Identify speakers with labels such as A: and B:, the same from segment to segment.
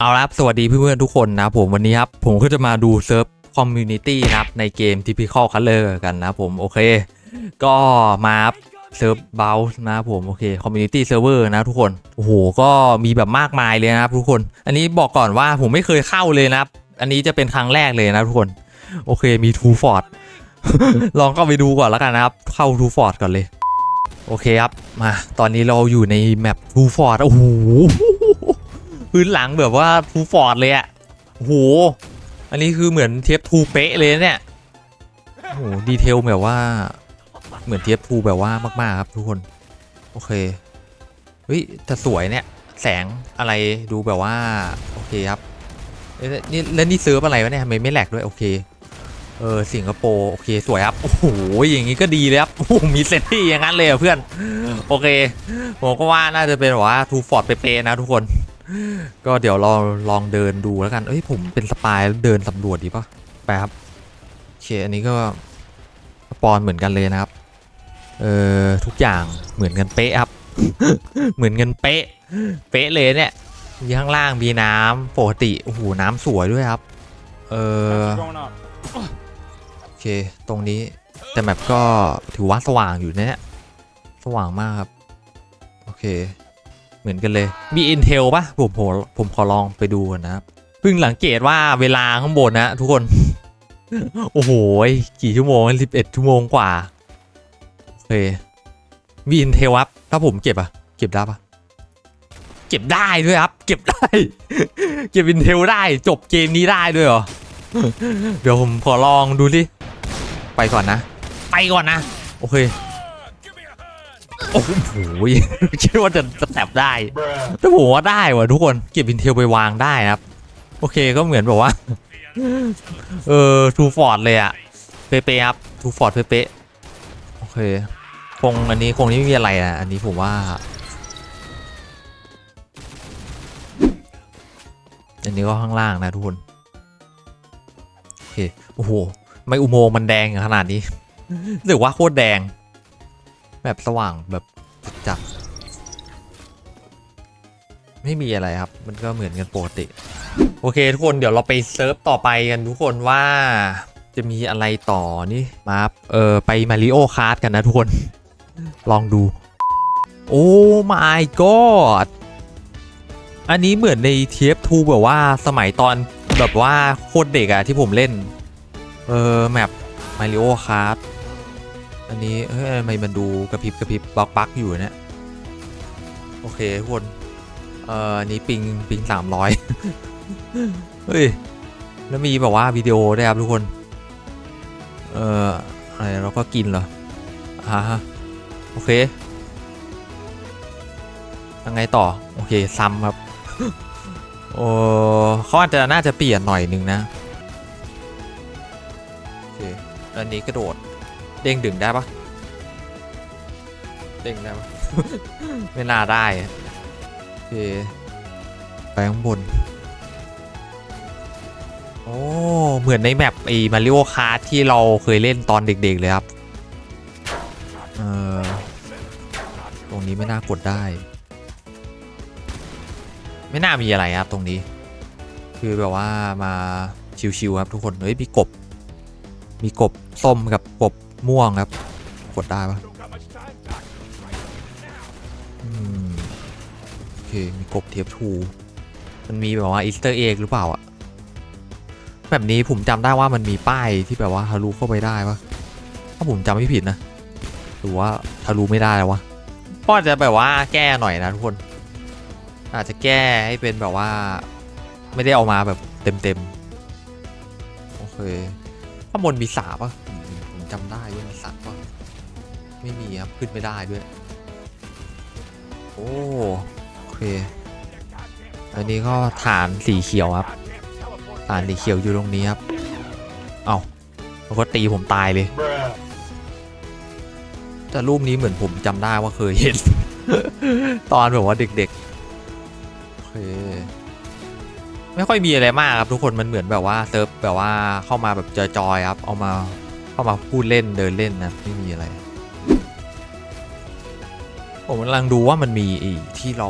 A: เอาละสวัสดีเพื่อนๆทุกคนนะผมวันนี้ครับ ผมก็จะมาดูเซิร์ฟคอมมูนิตี้นะครับในเกม Typical Color กันนะผมโอเค ก็มาเซิร์ฟเบลนะผมโอเคคอมมูนิตี้เซิร์ฟเวอร์นะทุกคนโอ้โหก็มีแบบมากมายเลยนะครับทุกคน อันนี้บอกก่อนว่าผมไม่เคยเข้าเลยนะครับ อันนี้จะเป็นครั้งแรกเลยนะทุกคน โอเคมีทูฟอร์ดลองเข้าไปดูก่อนแล้วกันนะครับ เข้าทูฟอร์ดก่อนเลย โอเคครับมาตอนนี้เราอยู่ในแมปทูฟอร์ดโอ้โห พื้นหลังแบบว่าทูฟอร์ดเลยอะโอ้โห อันนี้คือเหมือนเทียบทูเป๊ะเลยเนี่ยโอ้โหดีเทลแบบว่า เหมือนเทียบทูแบบว่ามาก ๆ ครับทุกคน โอเค เฮ้ยแต่สวยเนี่ย แสงอะไรดูแบบว่า โอเคครับนี่แล้วนี่ซื้ออะไรวะเนี่ยทำไมไม่แหลกด้วยโอเค เออสิงคโปร์โอเคสวยครับ โอ้โหอย่างงี้ก็ดีเลยครับโอ้โหมีเซตที่อย่างนั้นเลยเพื่อน โอเค ผมก็ว่าน่าจะเป็นว่าทูฟอร์ดเป๊ะนะทุกคน ก็เดี๋ยวเราลองเดินดูแล้วกัน เอ้ยผมเป็นสปายเดินสำรวจดีปะไปครับโอเคอันนี้ก็สปอนเหมือนกันเลยนะครับ เออทุกอย่างเหมือนกันเป๊ะครับ เหมือนกันเป๊ะ เป๊ะเลยเนี่ยมีข้างล่างมีน้ำปกติโอ้โหน้ำสวยด้วยครับ เออโอเค ตรงนี้แต่แมปก็ถือว่าสว่างอยู่นะเนี่ย สว่างมากครับ โอเค มือนกันเลย มี Intel ปะผมผมผมขอลองไปดูก่อนนะครับเพิ่งสังเกตว่าเวลาข้างบนนะทุกคน โอ้โห กี่ชั่วโมง11ชั่วโมงกว่า โอเค มี Intel ครับถ้าผมเก็บอะเก็บได้ปะเก็บได้ด้วยครับ เก็บได้ เก็บ Intel ได้จบเกมนี้ได้ด้วยเหรอ เดี๋ยวผมขอลองดูสิไปก่อนนะ ไปก่อนนะ โอเค โอ้โหคิดว่าจะสแตปได้แต่ผมว่าได้ว่ะทุกคนเก็บอินเทลไปวางได้นะครับ โอเคก็เหมือนแบบว่า เออทูฟอร์ดเลยอะเป๊ะๆครับทูฟอร์ดเป๊ะๆโอเค คงอันนี้คงไม่มีอะไรอะอันนี้ผมว่า อันนี้ก็ข้างล่างนะทุกคน โอเค โอ้โห ไม่อุโมงค์มันแดงขนาดนี้รู้สึกว่าโคตรแดง แบบสว่างแบบจัดไม่มีอะไรครับ มันก็เหมือนกันปกติ โอเคทุกคนเดี๋ยวเราไปเซิร์ฟต่อไปกันทุกคนว่าจะมีอะไรต่อนี่มาเออไปมาริโอคาร์ดกันนะทุกคน ลองดู โอ้ my god อันนี้เหมือนในเทียบทูแบบว่าสมัยตอนแบบว่าโคตรเด็กอะที่ผมเล่น เออแมปมาริโอคาร์ด อันนี้เฮ้ยทำไมมันดูกระพริบกระพริบบักบักอยู่เนี่ยโอเคทุกคนเอ่ออันนี้ปิงปิงสามร้อยเฮ้ยแล้วมีแบบว่าวิดีโอด้ครับทุกคน เอ่ออะไรเราก็กินเหรออ่าฮะโอเคยังไงต่อ โอเคซ้ำครับโอ้เขาอาจจะน่าจะเปลี่ยนหน่อยนึงนะโอเคอันนี้กระโดด เด้งดึงได้ปะเด้งได้ปะ ไม่น่าได้อะโอเคไปข้างบน โอ้ เหมือนในแมปไอ้มาริโอคาร์ที่เราเคยเล่นตอนเด็กๆเลยครับ เออตรงนี้ไม่น่ากดได้ ไม่น่ามีอะไรครับตรงนี้ คือแบบว่ามาชิวๆครับทุกคน เฮ้ยมีกบ มีกบส้มกับกบ ม่วงครับ กดได้ปะโอเค มีกบเทียบทูมันมีแบบว่าอีสเตอร์เอ็กหรือเปล่าอะแบบนี้ผมจำได้ว่ามันมีป้ายที่แบบว่าทะลุเข้าไปได้ปะถ้าผมจำไม่ผิดนะหรือว่าทะลุไม่ได้แล้ววะก็อาจจะแบบว่าแก้หน่อยนะทุกคน อาจจะแก้ให้เป็นแบบว่า ไม่ได้เอามาแบบเต็มๆโอเคข้างบนมีสาปะผมผม จำได้ว่ามีสักปะไม่มีครับ ขึ้นไม่ได้ด้วย โอ้โอเคอันนี้ก็ฐานสีเขียวครับ ฐานสีเขียวอยู่ตรงนี้ครับ เอาแล้วก็ตีผมตายเลย แต่รูปนี้เหมือนผมจำได้ว่าเคยเห็น ตอนแบบว่าเด็กๆโอเคไม่ค่อยมีอะไรมากครับทุกคนมันเหมือนแบบว่าเซิร์ฟแบบว่าเข้ามาแบบจอยๆครับ เอามา เข้ามาพูดเล่นเดินเล่นนะไม่มีอะไร ผมกำลังดูว่ามันมีอ้ที่เรา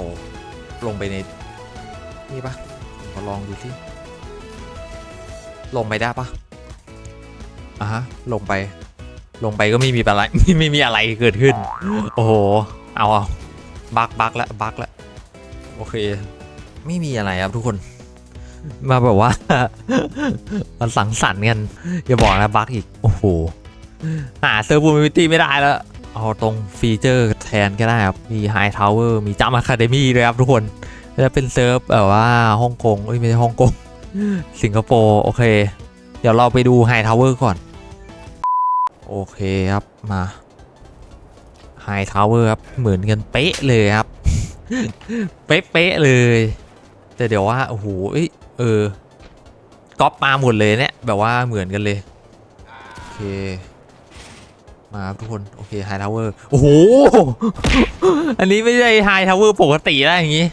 A: ลงไปในนี่ปะขอลองดูสิลงไปได้ปะอะฮะลงไป ลงไปก็ไม่มีอะไรไม่ไม่มีอะไรเกิดขึ้น โอ้โหเอาเอาบักบักแล้วบักแล้วโอเค ไม่มีอะไรครับทุกคน มาแบบว่า มันสังสรรค์กันอย่าบอกนะบักอีก โอ้โห หาเซอร์บูมิตี้ไม่ได้แล้ว เอาตรงฟีเจอร์แทนก็ได้ครับ มีไฮทาวเวอร์มีจัมอะคาเดมี่ด้วยครับทุกคนจะเป็นเซิร์ฟแบบว่าฮ่องกงเอ้ยไม่ใช่ฮ่องกง สิงคโปร์ โอเค เดี๋ยวเราไปดูไฮทาวเวอร์ก่อน โอเคครับมาไฮทาวเวอร์ครับ เหมือนกันเป๊ะเลยครับ เป๊ะๆเลย แต่เดี๋ยวว่า โอ้โห เออก๊อปมาหมดเลยเนี่ยแบบว่าเหมือนกันเลย โอเค มาครับทุกคน โอเคไฮทาวเวอร์โอ้โห อันนี้ไม่ใช่ไฮทาวเวอร์ปกติแล้วอย่างนี้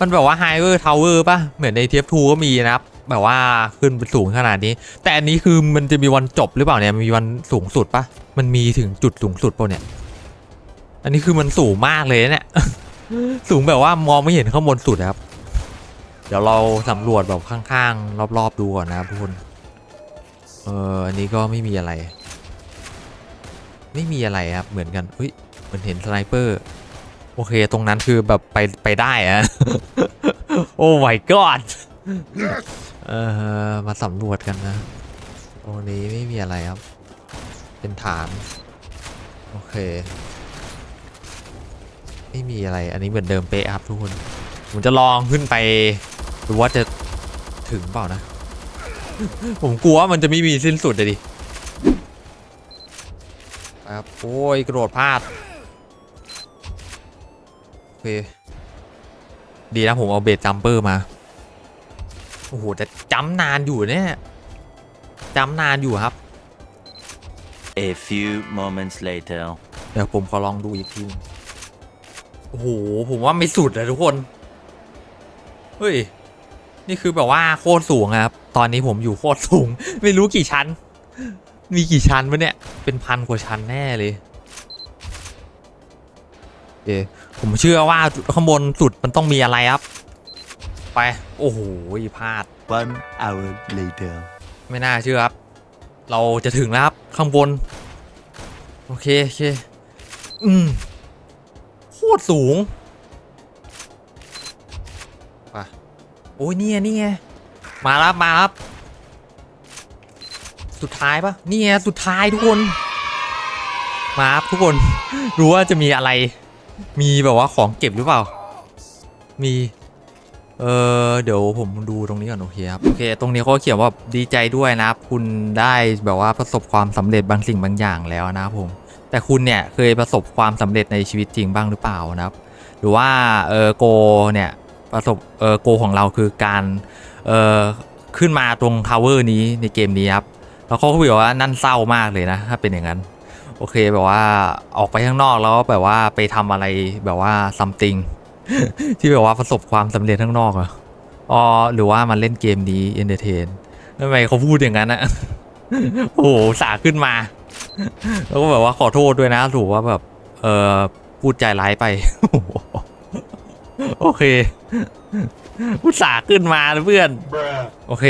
A: มันแบบว่าไฮเวอร์ทาวเวอร์ป่ะ เหมือนในเทียบทูก็มีนะครับ แบบว่าขึ้นไปสูงขนาดนี้ แต่อันนี้คือมันจะมีวันจบหรือเปล่าเนี่ยมีวันสูงสุดป่ะ มันมีถึงจุดสูงสุดเปล่าเนี่ย อันนี้คือมันสูงมากเลยเนี่ย สูงแบบว่ามองไม่เห็นข้างบนสุดครับ เดี๋ยวเราสำรวจแบบข้างๆ รอบๆ ดูก่อนนะครับทุกคนเอออันนี้ก็ไม่มีอะไร ไม่มีอะไรครับเหมือนกันเฮ้ยเหมือนเห็นสไนเปอร์โอเคตรงนั้นคือแบบไปไปได้อะโอ้ my god เออมาสำรวจกันนะตรงนี้ไม่มีอะไรครับ เป็นฐาน โอเค ไม่มีอะไรอันนี้เหมือนเดิมเป๊ะครับทุกคนผมจะลองขึ้นไป ดูว่าจะถึงเปล่านะ ผมกลัวว่ามันจะไม่มีสิ้นสุดเลยดิครับโอ้ยกระโดดพลาดโอเคดีนะผมเอาเบสจัมเปอร์มา โอ้โหแต่จำนานอยู่เนี่ยจำนานอยู่ครับ
B: A few moments later.
A: เดี๋ยวผมขอลองดูอีกทีนึงโอ้โห ผมว่าไม่สุดเลยทุกคน เฮ้ย นี่คือแบบว่าโคตรสูงอะครับ ตอนนี้ผมอยู่โคตรสูง ไม่รู้กี่ชั้น มีกี่ชั้นวะเนี่ย เป็นพันกว่าชั้นแน่เลยเอ๊ะผมเชื่อว่าข้างบนสุดมันต้องมีอะไรครับ ไป โอ้โหพลาด
B: One hour later.
A: ไม่น่าเชื่อครับ เราจะถึงแล้วครับข้างบน โอเคโอเค อืม โคตรสูง โอ้ยเนี่ยนี่ไงมาแล้วมาแล้วสุดท้ายปะนี่ไงสุดท้ายทุกคน มาครับทุกคน รู้ว่าจะมีอะไร มีแบบว่าของเก็บหรือเปล่า มีเออเดี๋ยวผมดูตรงนี้ก่อนโอเคครับโอเค ตรงนี้เขาเขียนว่าดีใจด้วยนะครับ คุณได้แบบว่าประสบความสำเร็จบางสิ่งบางอย่างแล้วนะครับผม แต่คุณเนี่ยเคยประสบความสำเร็จในชีวิตจริงบ้างหรือเปล่านะครับ หรือว่าเออโกเนี่ย ประสบเออโกของเราคือการเออขึ้นมาตรงทาวเวอร์นี้ในเกมนี้ครับแล้วเขาก็บอกว่านั่นเศร้ามากเลยนะ ถ้าเป็นอย่างนั้น โอเคแบบว่าออกไปข้างนอกแล้วแบบว่าไปทำอะไรแบบว่า something ที่แบบว่าประสบความสำเร็จข้างนอกเหรออ๋อหรือว่ามันเล่นเกมนี้ entertain ทำไมเขาพูดอย่างนั้นอะโอ้โหสาขึ้นมา แล้วก็แบบว่าขอโทษด้วยนะถูกว่าแบบ เออพูดใจร้ายไปโโอเค อุตส่าห์ขึ้นมาเพื่อน โอเค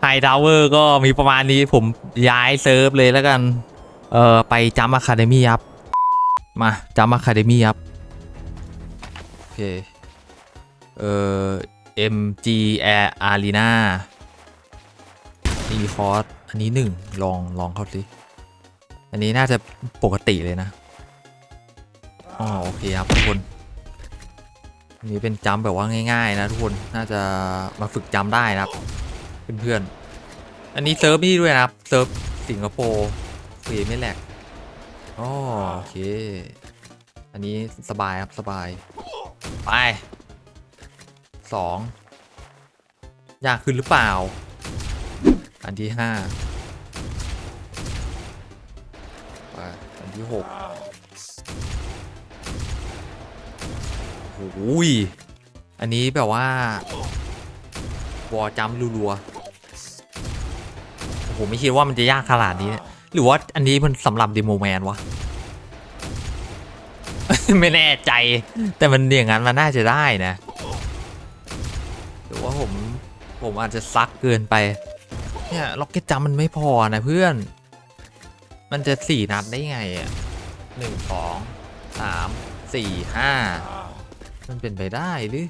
A: ไฮทาวเวอร์ก็มีประมาณนี้ผมย้ายเซิร์ฟเลยแล้วกัน เอ่อ ไปจัมอะคาเดมี่ครับ มาจัมอะคาเดมี่ครับ โอเค เอ่อ MG Air Arena มีคอร์สอันนี้หนึ่งลองลองเข้าสิ อันนี้น่าจะปกติเลยนะ อ๋อ โอเคครับทุกคน นี้เป็นจัมป์แบบว่าง่าย ๆ นะทุกคน น่าจะมาฝึกจัมป์ได้นะครับเพื่อนๆ อันนี้เซิร์ฟนี่ด้วยนะครับ เซิร์ฟสิงคโปร์ฟรีไม่แหลกอ๋อโอเค อันนี้สบายครับสบาย ไปสองยากขึ้นหรือเปล่า อันที่ห้าไปอันที่หก โอ้ยอันนี้แบบว่าวอจัมรัวๆโอ้โหไม่คิดว่ามันจะยากขนาดนี้เนี่ยหรือว่าอันนี้มันสำหรับเดโมแมนวะ ไม่แน่ใจ แต่มันอย่างนั้นมันน่าจะได้นะหรือว่าผมผมอาจจะซักเกินไป เนี่ยล็อกเก็ตจัมมันไม่พอนะเพื่อน มันจะสี่นัดได้ไงอะหนึ่งสองสามสี่ห้า มันเป็นไปได้หรือ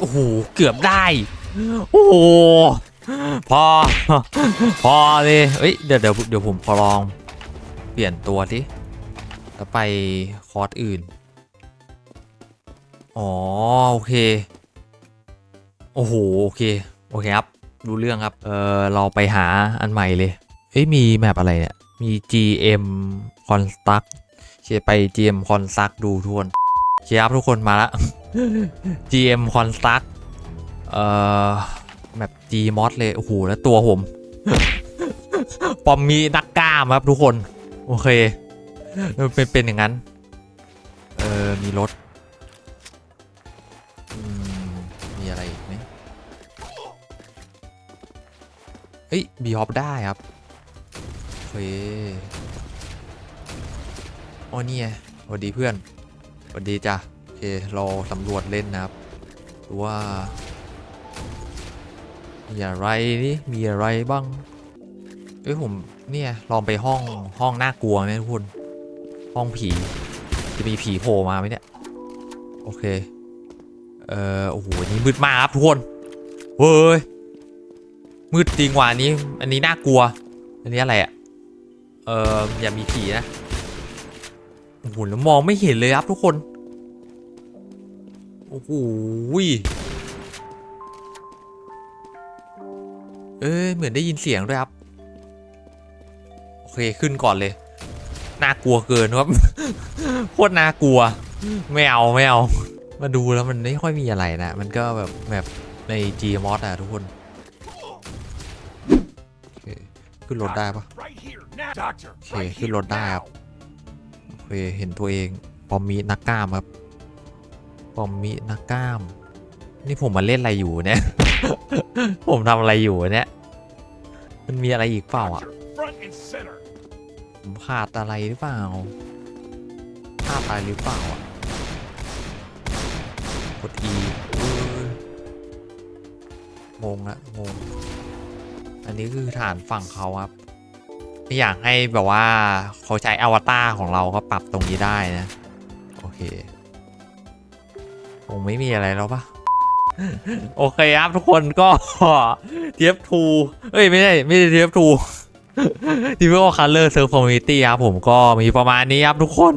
A: โอ้โห เกือบได้ โอ้โห พอ พอเลยเอ้ย เดี๋ยวเดี๋ยวเดี๋ยวผมขอลอง เปลี่ยนตัวสิแล้วไปคอร์สอื่น อ๋อ โอเค โอ้โห โอเค โอเคครับ รู้เรื่องครับ เออเราไปหาอันใหม่เลยเอ้ย มีแมปอะไรเนี่ย มี GM Construct เคไป GM Construct ดูทุกคนเคครับทุกคนมาละ GM Construct เอ่อแมป Gmod เลย โอ้โห แล้วตัวผม ปอมมีนักกล้ามครับทุกคน โอเคมันเป็นเป็นอย่างนั้น เออ มีรถมีอะไรอีกไหมเอ้ย บีฮอปได้ครับ เคอ๋อนี่ไงสวัสดีเพื่อนสวัสดีจ้ะโอเคราสำรวจเล่นนะครับดูว่ามีอะไรนี่มีอะไรบ้างเอ้ยผมเนี่ยลองไปห้องห้องน่ากลัวไหมทุกคนห้องผีจะมีผีโผล่มาไหมเนี่ยโอเคเอ่อโอ้โหนี่มืดมากครับทุกคนเฮ้ยมืดจริงว่ะอันนี้ อันนี้น่ากลัว อันนี้อะไรอะ่ะ เอออย่ามีผีนะโอ้โหแล้วมองไม่เห็นเลยครับทุกคน โอ้โหยเอ้ยเหมือนได้ยินเสียงด้วยครับ โอเคขึ้นก่อนเลย น่ากลัวเกินครับ โคตรน่ากลัว ไม่เอาไม่เอา มาดูแล้วมันไม่ค่อยมีอะไรนะ มันก็แบบแบบใน Gmod อะทุกคน ขึ้นรถได้ปะ โอเค
C: right
A: ขึ้น
C: here,
A: รถได้ครับ
C: now.
A: โอเคเห็นตัวเองปอมมีนักกล้ามครับปอมมีนักกล้าม นี่ผมมาเล่นอะไรอยู่เนี่ย ผมทำอะไรอยู่เนี่ย มันมีอะไรอีกเปล่าอะ
C: Doctor, front and center.
A: ผมขาดอะไรหรือเปล่าพลาดอะไรหรือเปล่าอะกด E เอ้ยงงละงง อันนี้คือฐานฝั่งเขาครับ ไม่อยากให้แบบว่าเขาใช้อวตารของเราก็ปรับตรงนี้ได้นะ โอเคคงไม่มีอะไรแล้วปะโอเคครับทุกคนก็เทียบทูเอ้ยไม่ใช่ไม่ใช่เทียบทูทีวีโอคัลเลอร์เซิร์ฟคอมมิตี้ครับผมก็มีประมาณนี้ครับทุกคน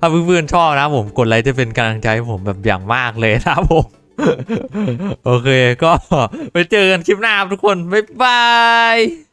A: ถ้าเพื่อนๆชอบนะผมกดไลค์จะเป็นกำลังใจผมแบบอย่างมากเลยนะครับผม โอเคก็ไปเจอกันคลิปหน้าครับทุกคน บ๊ายบาย